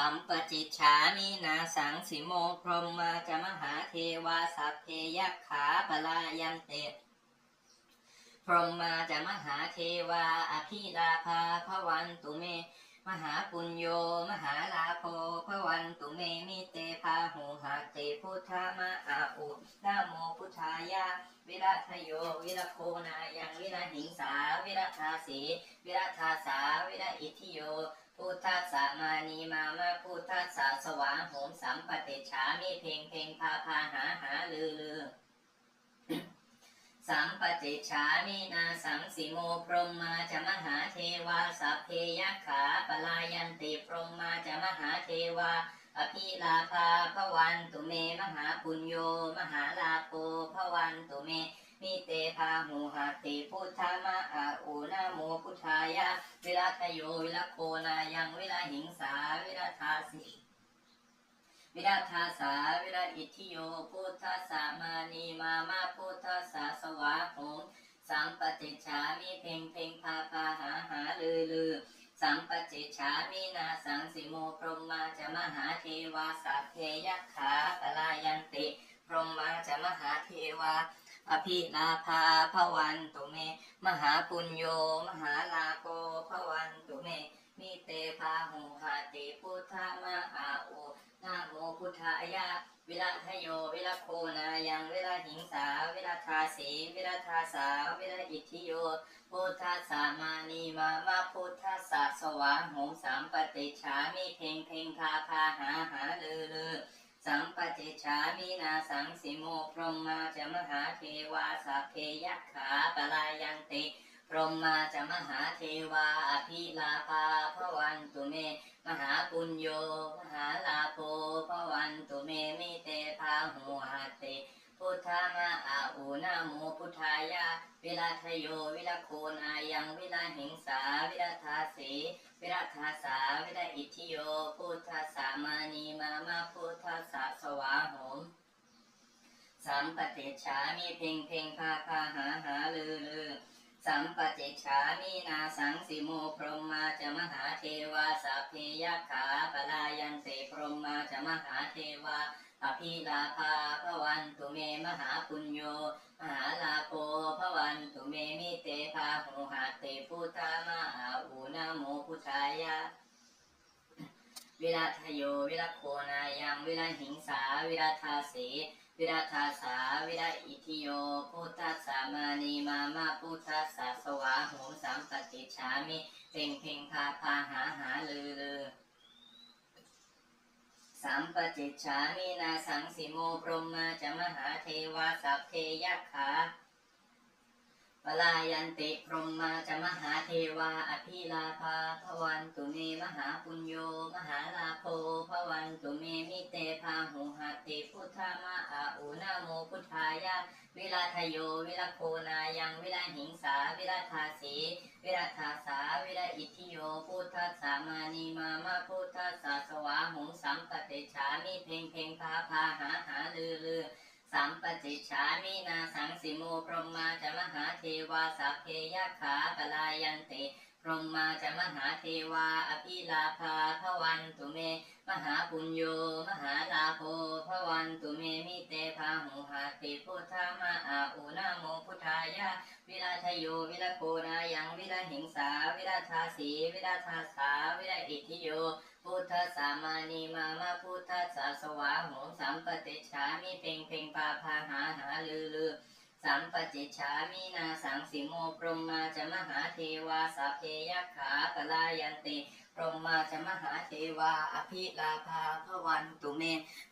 สัมปจิชามินาสังสิโมพรหมาจะมหาเทวาสัพเพยัคขาปลายันเตพรหมาจะมหาเทวาอภิลาภาพวันตุเม มหาปุญโย มหาลาโภพวันตุเมมิเตพาหูหะเตพุทธมะอาอุนะโมพุทธายะวิรัตโย วิรโคนายังวิรหิงสา วิรัทาสี วิรัทาสา วิรอิทิโย พุทธัสสะมานีมามาพุทธัสสะสวาโหมสัมปติฉามิเพงเพงพาพาหาหาลือลือสัมปติฉามินาสังสิโมพรหมาจะมหาเทวาสัพเพยัคขาปลายันติพรหมาจะมหาเทวาอภิลาภาพวันตุเมมหาปุญโยมหาลาโภพวันตุเม มิเตพาหูหะติพุทธามะอาอุนะโมพุทธายะ วิรัตโยวิรโคนายังวิรหิงสาวิรทาสีวิรัทาสาวิรัอิทิโยพุทธัสสะมานีมามาพุทธัสสะสวาโหมสัมปติฉามิเพ่งเพ่งพาพาหาหาลือลือสัมปจิฉามินาสังสิโมพรหมาจะมหาเทวาสัพเพยัคขาปลายันติ พรหมาจะมหาเทวา อภิลาภาพวันตุเม มหาปุญโย มหาลาโกพวันตุเม มิเตพาหูหาติพุทธมะอาโอนะโมพุทธายะวิรัทโยวิรโคนายังวิรหิงสาวิรทาสีวิรทาสาวิรอิทธิโยพุทธัสสะมานีมามาพุทธัสสะสวาหมสัมปติฉามิเพ่งเพ่งพาพาหาหาลือลือ สัมปติชามีนาสังสิโมพรหมาจะมหาเทวาสัพเพยักขาปลายันติพรหมาจะมหาเทวาอภิลาภาพวันตุเม มหาปุญโย มหาลาโภพวันตุเมมิเตพาหูหเต พุทธามะอาอูนะโมพุทธายะวิรัทโยวิรโคนายังวิรหิงสาวิรัทาสีวิรัทาสาวิรอิทิโยพุทธสามานีมามาพุทธสาสวาหมสัมปติฉามิเพ่งเพ่งพาพาหาหาลือลือสัมปติฉามินาสังสิโมพรหมาจะมหาเทวาสัพเพยัคขาปลายันเตพร มหาเทวาอภิลาภาพวันตุเมมหาปุญโย มหาลาโภพวันตุเมมิเตพาหูหาเตพุทธามาอูนะโมพุทธายะ วิรัทโย วิรโคนายัง วิรหิงสา วิรัทาสีวิรัทาสา วิรอิทิโย พุทธัสามานีมามาพุทธัสสะสวาโหมสัมปติฉามิ เพ่งเพ่งพาพาหาหาลือลือ สัมปจิฉามีนาสังสิโมพรมมาจะมหาเทวาสัพเทยักขา ลายันติพรหมาจะมหาเทวาอภิลาภาพวันตุเมมหาปุญโยมหาลาโภพวันตุเมมิเตพาหุหติพุทธามะอาอุนะโมพุทธายะวิราทโยวิรโคนายังวิราหิงสาวิราทาสีวิรัทาสาวิรอิทธิโยพุทธสามานีมามาพุทธสสะสวาหงสัมปติฉามิเพ่งเพ่งพาพาหาหาลือลือ สัมปติฉามินาสังสิโมพรหมาจะมหาเทวาสัพเพยัคขาปลายันติพรหมาจะมหาเทวาอภิลาภาพวันตุเม มหาปุญโยมหาลาโภพวันตุเมมิเตพาหุหาติพุทธามะอาอุนะโมพุทธายะวิราทโยวิรโคนายังวิรหิงสาวิราทาสีวิราทาสาวิรอิทิโย พุทธสามานีมามาพุทธสาสวาโหสัมปติฉามิเพ่งเพ่งปาพาหาหาลือลือสัมปจิฉามินาสังสิโมพรหมาจะมหาเทวาสัพเพยัคขาปลายันติพรหมาจะมหาเทวาอภิลาภาพวันตุเม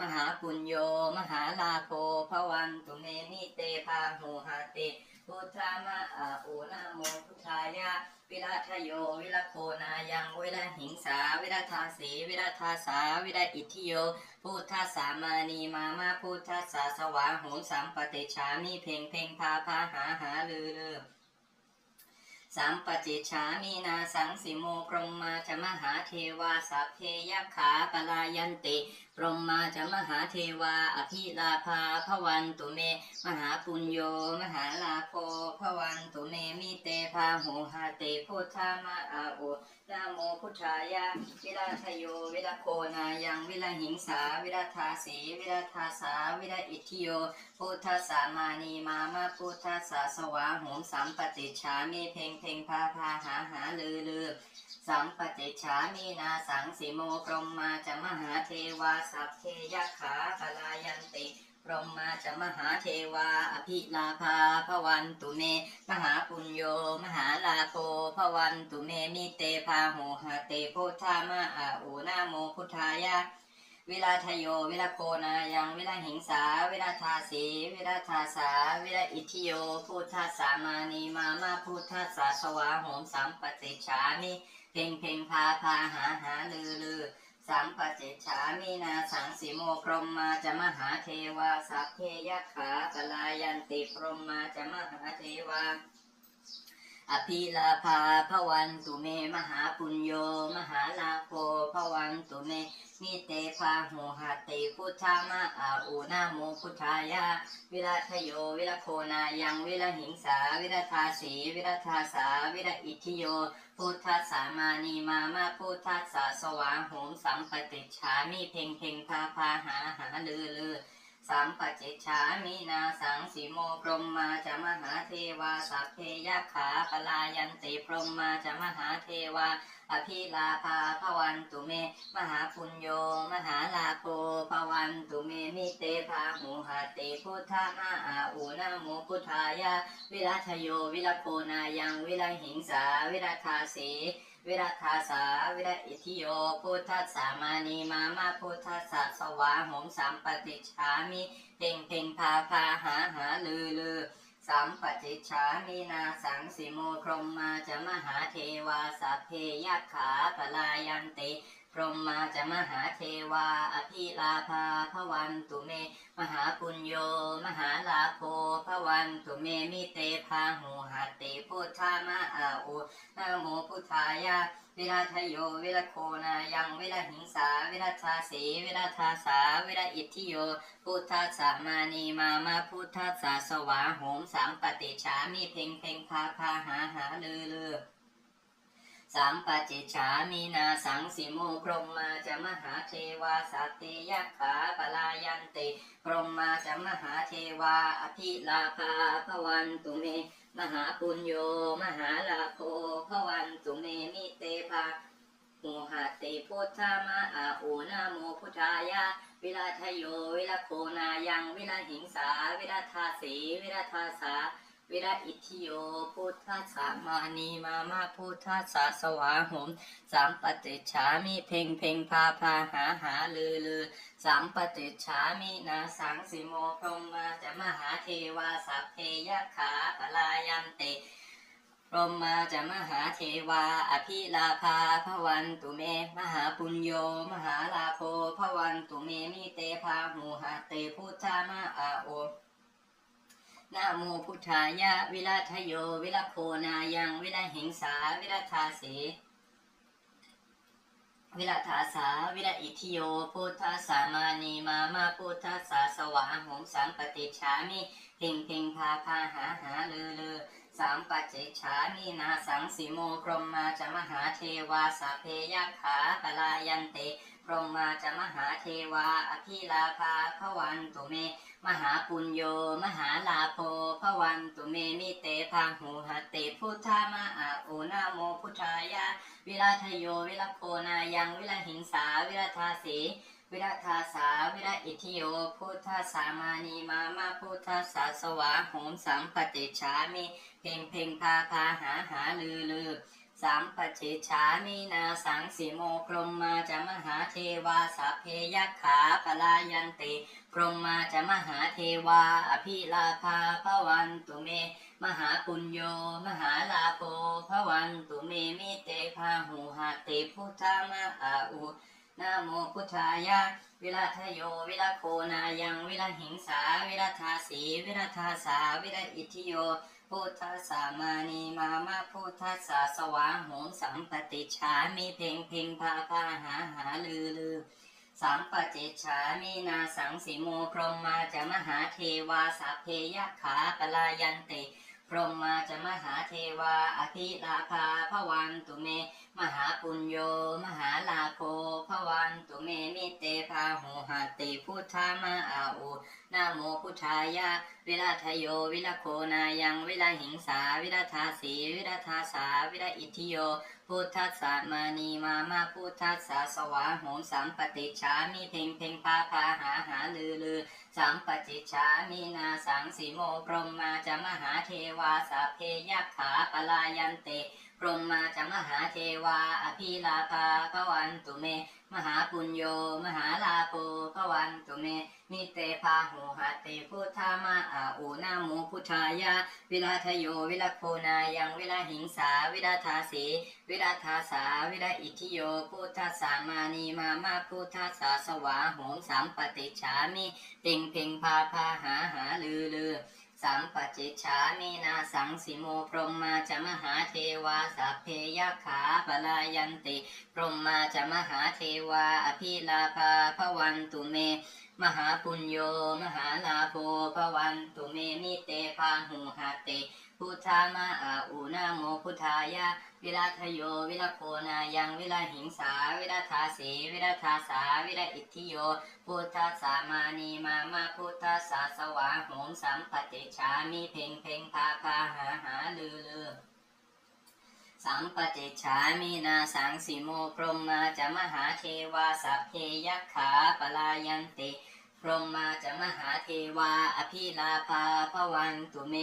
มหาปุญโย มหาลาโภพวันตุเมมิเตพาหูหาติพุทธามะอาอุนะโมพุทธายะ วิราทโย วิรโคนายังวิรหิงสา วิรทาสีวิรทาสา วิรอิทธิโย พุทธสามานีมามาพุทธสาสวาโหมสัมปติชามีเพ่งเพ่งพาพาหาหาลือลือ สัมปจิฉามีนาสังสิโมพรมาจะมหาเทวาสัพเพยัคขาปลายันติพรมาจะมหาเทวา อภิลาภาพวันตุเม มหาปุญโย มหาลาโภโคภวันตุเมมิเตพาโหหาเตโพธามาอาโอนะโมพุทธายะวิราทโย วิราโคนายังวิราหิงสา วิราทาสีวิราทาสา วิราอิทิโย พุทธสามานีมามาพุทธสาสวาหงสัมปติฉามีเพ่งเพ่งพาพาหาหาลือลือสัมปติฉามีนาสังสีโมพรมมาจะมหาเทวาสัพเพยัคขาปลายันติพรหมมาจะมหาเทวา อภิลาภาพวันตุเม มหาปุญโย มหาลาโคพวันตุเม มิเตพาโหหะเตโพธามาอาอูนาโมพุทธายะ เวลาทโย เวลาโคนายัง เวลาหิงสา เวลาทาสี เวลาทาสา เวลาอิทิโยพุทธสามานีมามาพุทธสาสวาโหมสัมปติฉามิเพ่งเพ่งพาพาหาหาลือลือสัมปติฉามินาสังสีโมพรมมาจะมหาเทวาสัพเพยัคขาปลายันติพรมมาจะมหาเทวา อภิลาภาพวันตุเมมหาปุญโยมหาลาโภพวันตุเมมิเตภาโหหะเตพุทธามาอาอูนาโมพุทธายะวิรัทโยวิรโคนายังวิรหิงสาวิรทาสีวิรทาสาวิรอิทิโยพุทธสามานีมามาพุทธสาสวาโหมสัมปติฉามิเพ่งเพ่งพาพาหาหาลือลือ สัมปจิฉามีนาสังสีโมพรมมาจะมหาเทวาสัพเพยขาปลายันติพรมมาจะมหาเทวา อภิลาภาพวันตุเม มหาปุญโย มหาลาโภพวันตุเม มิเตภาหูหะเตพุทธามาอาอูนาโมพุทธายะวิรัชโย วิรโคนายัง วิรหิงสา วิรัทาสีวิรัทาสาวิรัอิทิโยพุทธสามานีมามาพุทธสสวาหงสัมปติฉามิเพ่งเพ่งพาพาหาหาลือลือ สัมปจิฉามีนาสังสิโมพรมมาจะมหาเทวาสัพเพยักขาปลายันติ พรหมมาจะมหาเทวา อภิลาภาพวันตุเม มหาปุญโย มหาลาโภพวันตุเมมิเตพาหูหัตติพุทธามาอาโอนะโมพุทธายะวิราทโยวิรโคนายังวิรหิงสาวิราชาสีวิราชาสาวิราอิทธิโย พุทธสามานีมามาพุทธสาสวาโหมสัมปติฉามิเพ่งเพ่งพาพาหาหาลือลือ สัมปจิฉามีนาสังสิโมพรหมมาจะมหาเทวาสัตติยัคขาปลายันติพรหมมาจะมหาเทวาอภิลาภาพวันตุเม มหาปุญโยมหาลาโภพวันตุเมมิเตภาโมหะเตพุทธามาอาโอนาโมพุทธายะวิราทโยวิราโคนายังวิราหิงสาวิราทาสีวิราทาสา วิราอิทิโยพุทธสามานีมามาพุทธสาสวาหมสัมปติฉามิเพ่งเพ่งพาพาหาหาลือลือสัมปติฉามินาสังสิโมพรมมาจะมหาเทวาสัพเพยัคขาปลายันติพรมมาจะมหาเทวา อภิลาภาพวันตุเม มหาปุญโย มหาลาโภพวันตุเมมิเตพาหูหะเตพุทธามาอาโอ นะโมพุทธายะ วิราทโย วิราโคนายัง วิราหิงสา วิราทาสีวิรัทาสา วิรัอิทิโยพุทธสามานีมามาพุทธสาสวาหงสัมปติฉามิเพ่งเพ่งพาพาหาหาเลือลือสัมปติฉามินาสังสีโมพรมมาจะมหาเทวาสัพเพยัคขาปลายันเติพรมมาจะมหาเทวาอภิลาภาพวันตุเม มหาปุญโย มหาลาโภพวันตุเมมิเตพาหูหตติพุทธามาอาโอนาโมพุทธายะวิราทโย วิรโคนายังวิรหิงสา วิรทาสีวิรทาสา วิรอิทิโย พุทธสามานีมามาพุทธสาสวาโหมสัมปติฉามิ เพ่งเพ่งพาพาหาหาลือลือ สัมปติฉามินาสังสีโมพรมมาจะมหาเทวาสัพเพยขาปลายันติพรมมาจะมหาเทวาอภิลาภาพวันตุเม มหาปุญโย มหาลาโภพวันตุเมมิเตพาหูหะเตพุทธามาอาอุนะโมพุทธายะ วิราทโย วิราโคนายัง วิราหิงสา วิราทาสี วิราทาสา วิราอิทิโย พุทธสามานีมามาพุทธสาสวาหงสัมปติฉามีเพ่งเพ่งพาพาหาหาลือลือสัมปจิฉามีนาสังสีโมพรมมาจะมหาเทวาสัพเพยขาปลายันติ รหมาจะมหาเทวาอภิลาภาพวันตุเม มหาปุญโย มหาลาโคพวันตุเมมิเตพาหูหติพุทธามาอาอุนาโมพุทธายะ วิราทโย วิราโคนายัง วิราหิงสา วิราธาสี วิราธาสา วิราอิทิโย พุทธัสสะมานีมามาพุทธัสสะสวาโหมสัมปติชามิเพ่งเพ่งพาพาหาหาลือลือสัมปติชามีนาสังสีโมพรมมาจะมหาเทวาสาเพยักขาปลายันเต รหมมาจะมหาเทวา อภิลาภาพวันตุเม มหาปุญโย มหาลาโภพวันตุเม มิเตพาหูหติพุทธามาอาอูนาโมพุทธายะวิราทโย วิราโคนายัง วิราหิงสา วิราธาสี วิราธาสา วิราอิทิโย พุทธัสามานีมามาพุทธัสสาสวาโหมสัมปติฉามิเพ่งเพ่งพาพาหาหาลือลือ สัมปจิชามีนาสังสิโมพรหมมาจะมหาเทวาสัพเพยักขาปลายันติ พรหมมาจะมหาเทวา อภิลาภาพวันตุเม มหาปุญโย มหาลาโภพวันตุเมมิเตพาหูหติ พุทธามาอาอูนาโมพุทธายะวิราทโยวิราโคนายังวิราหิงสา วิราธาสีวิราธาสา วิราอิทธิโยพุทธัสามานีมามาพุทธัสสะสวาโหมสัมปติชามิเพ่งเพ่งพาพาหาหาลือลือสัมปติชามีนาสังสิโมพรมมาจะมหาเทวาสัพเพยักขาปลายันติ พรหมมาจะมหาเทวา อภิลาภาพวันตุเม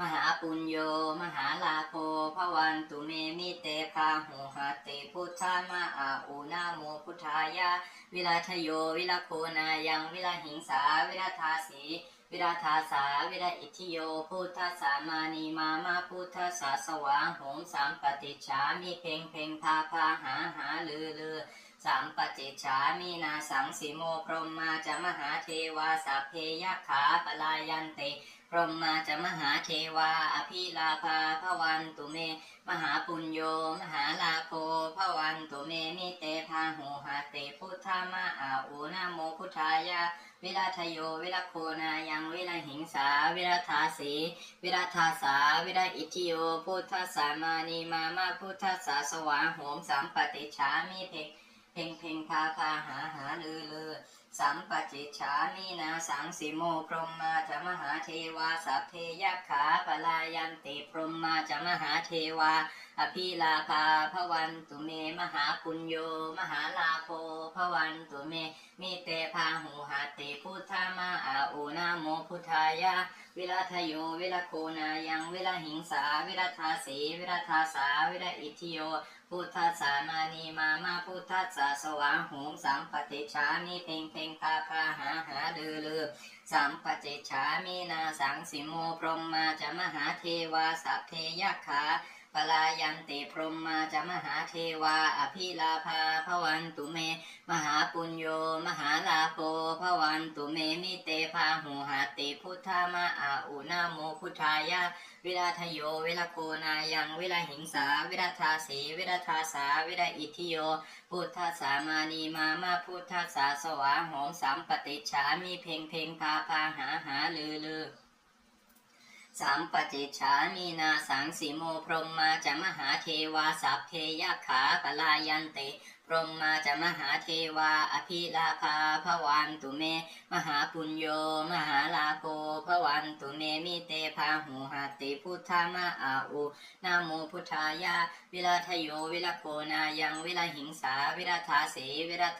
มหาปุญโย มหาลาโภพวันตุเมมิเตพาหุหติพุทธามาอาอูนาโมพุทธายะวิราทโย วิราโคนายัง วิราหิงสา วิราธาสีวิราธาสาวิราอิทธิโยพุทธสามานีมามาพุทธสาสว่าโหมสัมปติชามิเพ่งเพ่งพาพาหาหาลือลือ สัมปติชามีนาสังสิโมพรหมมาจะมหาเทวาสัพเพยขาปลายันเตพรหมมาจะมหาเทวา อภิลาภาพวันตุเม มหาปุญโยมหาลาโภพวันตุเมมิเตพาหูหาเตพุทธามาอาอูนาโมพุทธายะวิราทโยวิราโคนายังวิราหิงสาวิราธาสีวิราธาสาวิราอิทิโยพุทธสามานีมามาพุทธสาสวาโหมสัมปติชามิเพ เพ่งเพ่งพาพาหาหาลือลือสัมปจิชามีนาสังสิโมพรมมาจะมหาเทวาสัพเพยักขาปลายันติพรมมาจะมหาเทวา อภิลาภาพวันตุเมมหาปุญโย มหาลาโภพวันตุเมมิเตพาหูหาติพุทธามาอาอูนาโมพุทธายะวิราทโยวิราโคนายังวิราหิงสาวิราธาสีวิราธาสาวิราอิทิโย พุทธสามานีมามาพุทธสาสวาโหมสัมปติชามิเพ่งเพ่งคาคาหาหาลือลือสัมปจิชามีนาสังสิโมพรหมมาจะมหาเทวาสัพเพยักขา ปลายันติพรหมมาจะมหาเทวา อภิลาภาพวันตุเม มหาปุญโย มหาลาโภพวันตุเมมิเตพาหูหาติพุทธามาอาอูนาโมพุทธายะวิราทโยวิราโคนายังวิราหิงสา วิราธาสีวิราธาสา วิราอิทธิโย พุทธาสามานีมามาพุทธาสาสวาโหมสัมปติฉามีเพ่งเพ่งพาพาหาหาลือลือ สัมปติฉามีนาสังสีโมพรหมมาจะมหาเทวาสัพเพยักขาปลายันเตพรหมมาจะมหาเทวาอภิลาภาพวันตุเม มหาปุญโย มหาลาโภพวันตุเมมิเตพาหูหาติพุทธามาอาอูนาโมพุทธายะวิราทโยวิราโคนายังวิราหิงสาวิราธาเสวิรา